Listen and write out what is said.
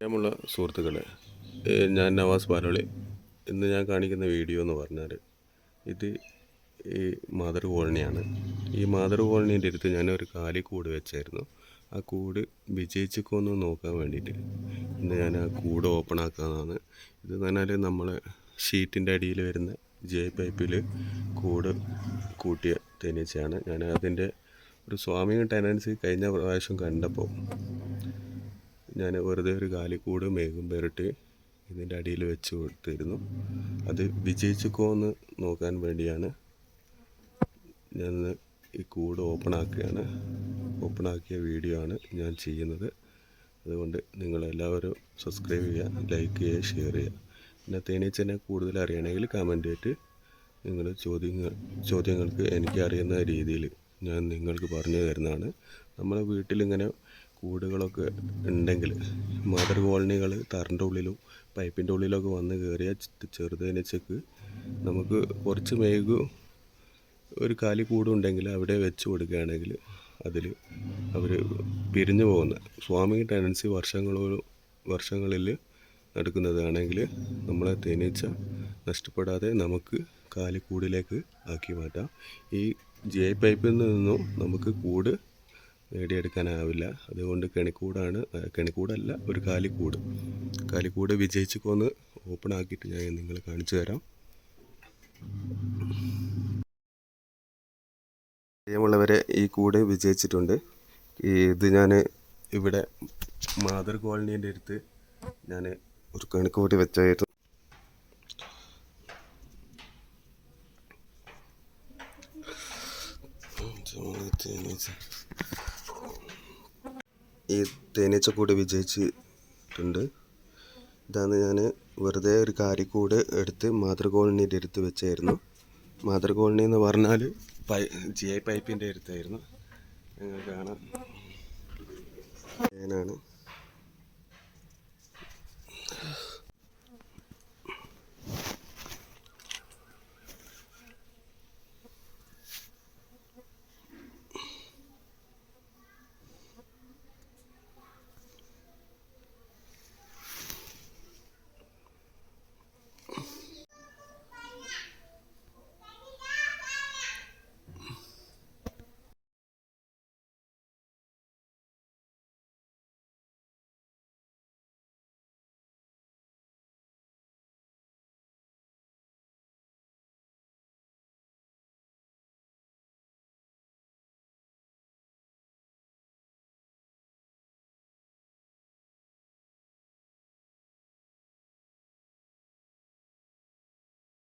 പ്രിയമുള്ള സുഹൃത്തുക്കളെ ഞാൻ നവാസ് പാലോളി ഇന്ന് ഞാൻ കാണിക്കുന്ന വീഡിയോ എന്ന് പറഞ്ഞാൽ ഇത് ഈ മാതൃ കോളനിയാണ്. ഈ മാതൃ കോളനീന്റെ അടുത്ത് ഞാനൊരു കൂട് വെച്ചായിരുന്നു. ആ കൂട് വിജയിച്ചിക്കോന്ന് നോക്കാൻ വേണ്ടിയിട്ട് ഇന്ന് ഞാൻ ആ കൂട് ഓപ്പൺ ആക്കാമെന്നാണ് ഇത് പറഞ്ഞാൽ നമ്മൾ ഷീറ്റിന്റെ അടിയിൽ വരുന്ന ജെ പൈപ്പിൽ കൂട് കൂട്ടിയ തേനീച്ചയാണ്. ഞാൻ അതിന്റെ ഒരു സ്വാമിയും ടെനൻസി കഴിഞ്ഞ പ്രാവശ്യം കണ്ടപ്പോൾ ഞാൻ വെറുതെ ഒരു കാലിക്കൂട് മേഘം പേരിട്ട് ഇതിന്റെ അടിയിൽ വെച്ച് കൊടുത്തിരുന്നു. അത് വിജയിച്ചുക്കോ എന്ന് നോക്കാൻ വേണ്ടിയാണ് ഞാൻ ഈ കൂട് ഓപ്പൺ ആക്കുകയാണ്. ഓപ്പൺ ആക്കിയ വീഡിയോ ആണ് ഞാൻ ചെയ്യുന്നത്. അതുകൊണ്ട് നിങ്ങളെല്ലാവരും സബ്സ്ക്രൈബ് ചെയ്യുക ലൈക്ക് ചെയ്യുക ഷെയർ ചെയ്യുക. പിന്നെ തേനീച്ചനെ കൂടുതൽ അറിയണമെങ്കിൽ കമന്റ് ആയിട്ട് നിങ്ങൾ ചോദ്യങ്ങൾ ചോദ്യങ്ങൾക്ക് എനിക്ക് അറിയുന്ന രീതിയിൽ ഞാൻ നിങ്ങൾക്ക് പറഞ്ഞു തരുന്നതാണ്. നമ്മളെ വീട്ടിലിങ്ങനെ കൂടുകളൊക്കെ ഉണ്ടെങ്കിൽ മദർ കോളനികൾ തറിന്റെ ഉള്ളിലും പൈപ്പിന്റെ ഉള്ളിലൊക്കെ വന്ന് കയറിയ ചെറുതേനീച്ചക്ക് നമുക്ക് കുറച്ച് മേഘു ഒരു കാലി കൂടുണ്ടെങ്കിൽ അവിടെ വെച്ച് കൊടുക്കുകയാണെങ്കിൽ അതിൽ അവർ പിരിഞ്ഞു പോകുന്ന സ്വാമി ടെനൻസി വർഷങ്ങളോ വർഷങ്ങളിൽ നടക്കുന്നതാണെങ്കിൽ നമ്മളെ തേനീച്ച നഷ്ടപ്പെടാതെ നമുക്ക് കാലിക്കൂടിലേക്ക് ആക്കി മാറ്റാം. ഈ ജെ പൈപ്പിൽ നിന്നും നമുക്ക് കൂട് നേടിയെടുക്കാനാവില്ല. അതുകൊണ്ട് കെണിക്കൂടാണ് കെണിക്കൂടല്ല ഒരു കാലിക്കൂട്. കാലിക്കൂട് വിജയിച്ചിക്കോന്ന് ഓപ്പൺ ആക്കിയിട്ട് ഞാൻ നിങ്ങളെ കാണിച്ചു തരാം. പ്രിയമുള്ളവരെ ഈ കൂട് വിജയിച്ചിട്ടുണ്ട്. ഇത് ഞാൻ ഇവിടെ മാതൃ കോളനീന്റെ അടുത്ത് ഞാൻ ഒരു കണക്കൂട്ടി വെച്ചായിരുന്നു. ഈ തേനീച്ചക്കൂട് വിജയിച്ചിട്ടുണ്ട്. ഇതാണ് ഞാൻ വെറുതെ ഒരു കാരിക്കൂട് എടുത്ത് മാതൃ എടുത്ത് വെച്ചായിരുന്നു. മാതൃകോളനി എന്ന് പറഞ്ഞാൽ പൈ ജി ഐ പൈപ്പിന്റെ അടുത്തായിരുന്നു. കാണാം. തേനാണ്.